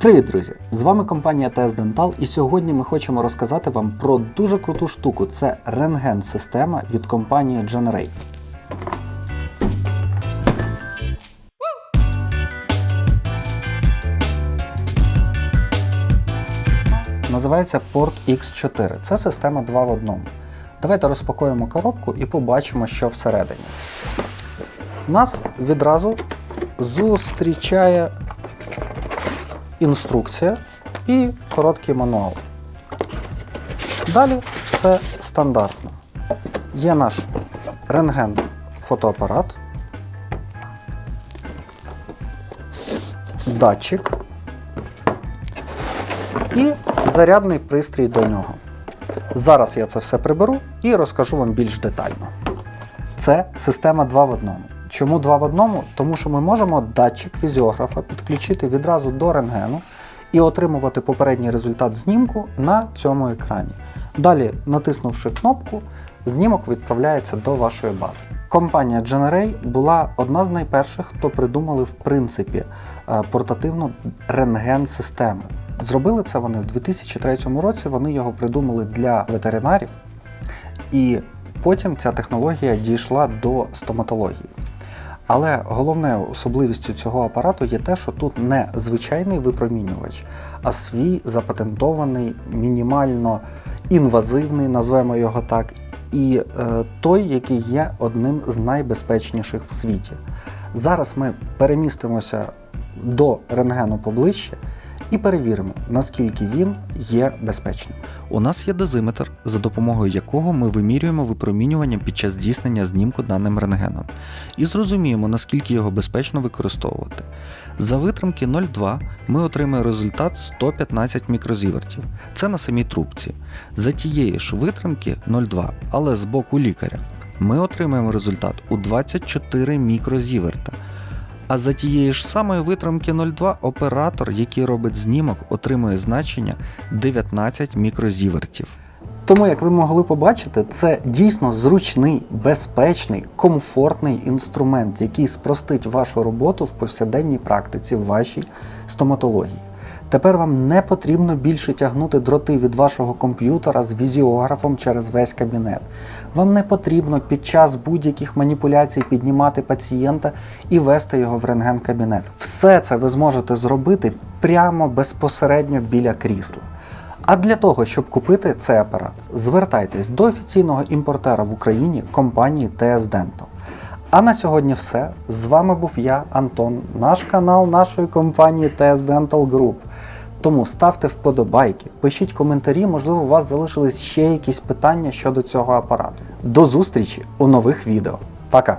Привіт, друзі! З вами компанія TS Dental і сьогодні ми хочемо розказати вам про дуже круту штуку. Це рентген-система від компанії Generate. Називається Port X4. Це система 2 в одному. Давайте розпакуємо коробку і побачимо, що всередині. Нас відразу зустрічає інструкція і короткий мануал. Далі все стандартно. Є наш рентген фотоапарат, датчик і зарядний пристрій до нього. Зараз я це все приберу і розкажу вам більш детально. Це система 2 в одному. Чому 2 в одному? Тому що ми можемо датчик візіографа підключити відразу до рентгену і отримувати попередній результат знімку на цьому екрані. Далі, натиснувши кнопку, знімок відправляється до вашої бази. Компанія Generay була одна з найперших, хто придумали в принципі е, портативну рентген-систему. Зробили це вони в 2003 році. Вони його придумали для ветеринарів, і потім ця технологія дійшла до стоматології. Але головною особливістю цього апарату є те, що тут не звичайний випромінювач, а свій запатентований, мінімально інвазивний, назвемо його так, і е, той, який є одним з найбезпечніших в світі. Зараз ми перемістимося до рентгену поближче і перевіримо, наскільки він є безпечним. У нас є дозиметр, за допомогою якого ми вимірюємо випромінювання під час здійснення знімку даним рентгеном і зрозуміємо, наскільки його безпечно використовувати. За витримки 0,2 ми отримаємо результат 115 мікрозівертів. Це на самій трубці. За тієї ж витримки 0,2, але з боку лікаря, ми отримаємо результат у 24 мікрозіверта. А за тієї ж самої витримки 0,2 оператор, який робить знімок, отримує значення 19 мікрозівертів. Тому, як ви могли побачити, це дійсно зручний, безпечний, комфортний інструмент, який спростить вашу роботу в повсякденній практиці в вашій стоматології. Тепер вам не потрібно більше тягнути дроти від вашого комп'ютера з візіографом через весь кабінет. Вам не потрібно під час будь-яких маніпуляцій піднімати пацієнта і вести його в рентген-кабінет. Все це ви зможете зробити прямо безпосередньо біля крісла. А для того, щоб купити цей апарат, звертайтесь до офіційного імпортера в Україні компанії TS Dental. А на сьогодні все. З вами був я, Антон, наш канал нашої компанії TS Dental Group. Тому ставте вподобайки, пишіть коментарі, можливо, у вас залишились ще якісь питання щодо цього апарату. До зустрічі у нових відео. Пока!